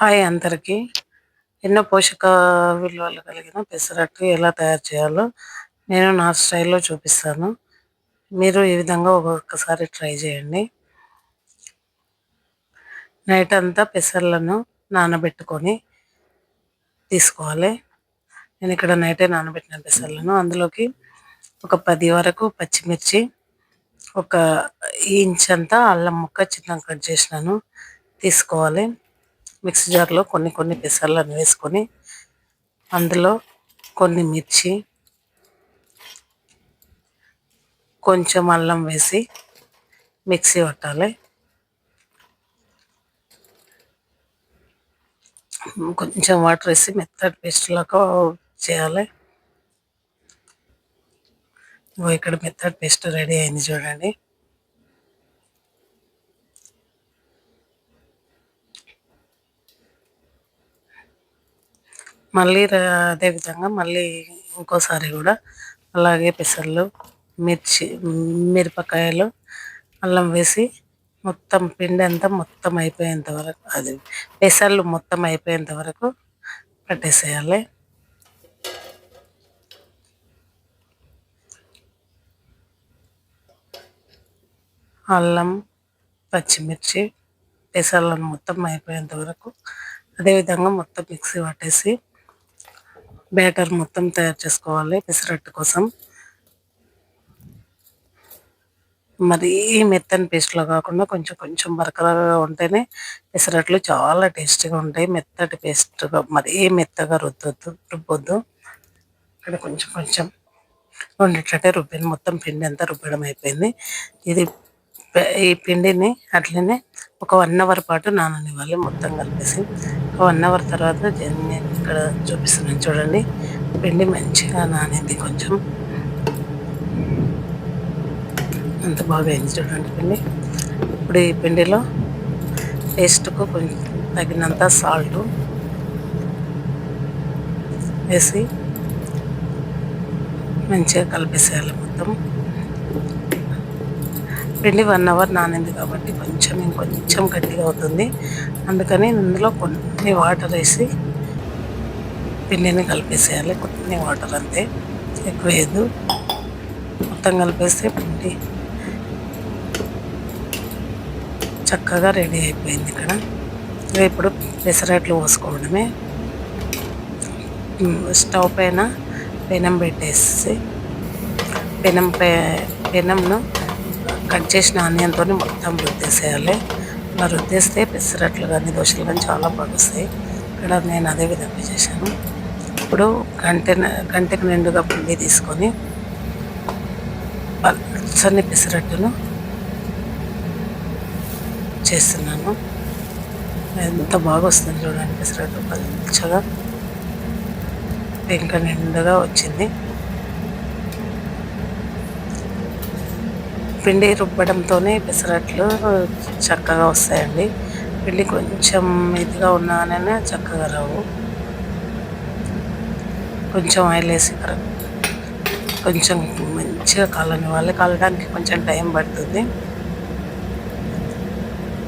Hi అందరికీ. ఎన్నో పోషక విలువలు కలిగిన పెసరట్టు ఎలా తయారు చేయాలో నేను నా స్టైల్లో చూపిస్తాను. మీరు ఈ విధంగా ఒక్కొక్కసారి ట్రై చేయండి. నైట్ అంతా పెసర్లను నానబెట్టుకొని తీసుకోవాలి. నేను ఇక్కడ నైటే నానబెట్టిన పెసర్లను. అందులోకి ఒక పది వరకు పచ్చిమిర్చి ఒక ఇంచ్ అంతా అల్లం ముక్క చిన్న కట్ చేసినాను. తీసుకోవాలి. మిక్సీ జార్లో కొన్ని కొన్ని పెసర్లను వేసుకొని అందులో కొన్ని మిర్చి కొంచెం అల్లం వేసి మిక్సీ పట్టాలి. కొంచెం వాటర్ వేసి మెత్తటి పేస్ట్లాగా చేయాలి. ఇక్కడ మెత్తటి పేస్ట్ రెడీ అయింది చూడండి. మళ్ళీ అదేవిధంగా మళ్ళీ ఇంకోసారి కూడా అలాగే పెసర్లు మిర్చి మిరపకాయలు అల్లం వేసి మొత్తం పిండి అంతా మొత్తం అయిపోయేంత వరకు అది పెసర్లు మొత్తం అయిపోయేంత వరకు పట్టేసేయాలి. అల్లం పచ్చిమిర్చి పెసర్లను మొత్తం అయిపోయేంత వరకు అదేవిధంగా మొత్తం మిక్సీ పట్టేసి బ్యాటర్ మొత్తం తయారు చేసుకోవాలి పెసరట్టు కోసం. మరీ మెత్తని పేస్ట్లో కాకుండా కొంచెం కొంచెం బరకరగా ఉంటేనే పెసరట్లు చాలా టేస్టీగా ఉంటాయి. మెత్తటి పేస్ట్గా మరీ మెత్తగా రుద్దొద్దు రుబ్బొద్దు. ఇక్కడ కొంచెం కొంచెం రెండిట్లంటే రుబ్బిన మొత్తం పిండి అంతా రుబ్బడం అయిపోయింది. ఇది ఈ పిండిని అట్లనే ఒక వన్ అవర్ పాటు నాననివ్వాలి మొత్తం కలిపేసి. ఒక వన్ అవర్ తర్వాత నేను ఇక్కడ చూపిస్తున్నాను చూడండి. పిండి మంచిగా నానింది కొంచెం. అంత బాగా అయింది చూడండి పిండి. ఇప్పుడు ఈ పిండిలో టేస్ట్కు కొంచెం తగినంత సాల్ట్ వేసి మంచిగా కలిపేసేయాలి మొత్తం. పిండి వన్ అవర్ నానింది కాబట్టి కొంచెం ఇంకొంచెం గట్టిగా అవుతుంది. అందుకని ఇందులో కొన్ని వాటర్ వేసి పిండిని కలిపేసేయాలి. కొన్ని వాటర్ అంతే. ఎక్కువ వేయద్దు. మొత్తం కలిపేస్తే పిండి చక్కగా రెడీ అయిపోయింది ఇక్కడ. ఇప్పుడు పెసరట్లు పోసుకోవడమే. స్టవ్ పైన పెనం పెట్టేసి పెనం పెనంను కట్ చేసిన ఆనియన్తో మొత్తం రుద్దేసేయాలి. అలా రుద్దేస్తే పెసరట్లు కానీ దోశలు కానీ చాలా బాగా వస్తాయి ఇక్కడ నేను అదే విధంగా చేశాను. ఇప్పుడు గంట గంటకు నిండుగా పిండి తీసుకొని పచ్చని పెసరట్టును చేస్తున్నాను. ఎంత బాగా వస్తుంది చూడండి పెసరట్టు. పచ్చగా ఇంకా నిండుగా వచ్చింది. పిండి రుబ్బడంతోనే పెసరట్లు చక్కగా వస్తాయండి. పిండి కొంచెం ఇదిగా ఉన్నానే చక్కగా రావు. కొంచెం ఆయిల్ వేసి కొంచెం మంచిగా కాలని వాళ్ళు కాలడానికి కొంచెం టైం పడుతుంది.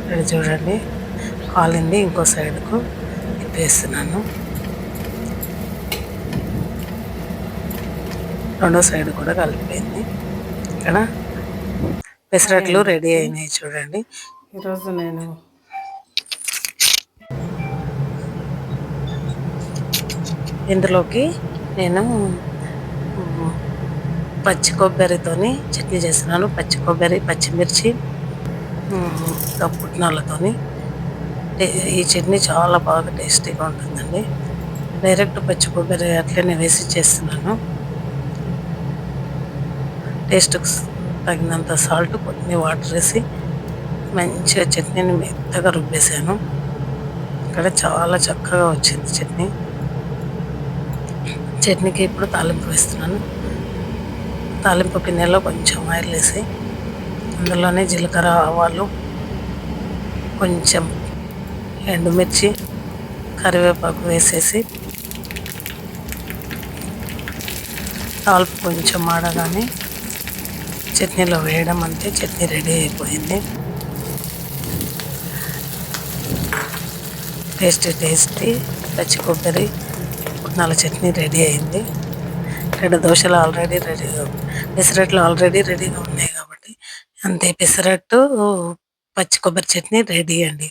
ఇక్కడ చూడండి కాలింది ఇంకో సైడ్కు తిప్పేస్తున్నాను. రెండో సైడ్ కూడా కలిపిపోయింది. ఇక్కడ పెసరట్లు రెడీ అయినాయి చూడండి. ఈరోజు నేను ఇందులోకి నేను పచ్చి కొబ్బరితోని చట్నీ చేస్తున్నాను. పచ్చి కొబ్బరి పచ్చిమిర్చి పుట్నాలతోని. ఈ చట్నీ చాలా బాగా టేస్టీగా ఉంటుందండి. డైరెక్ట్ పచ్చి కొబ్బరి అట్లనే వేసి చేస్తున్నాను. టేస్ట్ తగినంత సాల్ట్ కొన్ని వాటర్ వేసి మంచిగా చట్నీని మెత్తగా రుబ్బేసాను. ఇక్కడ చాలా చక్కగా వచ్చింది చట్నీ. చట్నీకి ఇప్పుడు తాలింపు వేస్తున్నాను. తాలింపు పిన్నెలో కొంచెం ఆయిల్ వేసి అందులోనే జీలకర్ర ఆవాలు కొంచెం ఎండుమిర్చి కరివేపాకు వేసేసి తాలింపు కొంచెం ఆడగానే చట్నీలో వేయడం అంతే చట్నీ రెడీ అయిపోయింది. టేస్టీ టేస్టీ పచ్చి కొబ్బరి పుట్నాల చట్నీ రెడీ అయింది. ఇక్కడ దోశలు ఆల్రెడీ రెడీగా పెసరట్లు ఆల్రెడీ రెడీగా ఉన్నాయి కాబట్టి అంతే. పెసరట్టు పచ్చి కొబ్బరి చట్నీ రెడీ అండి.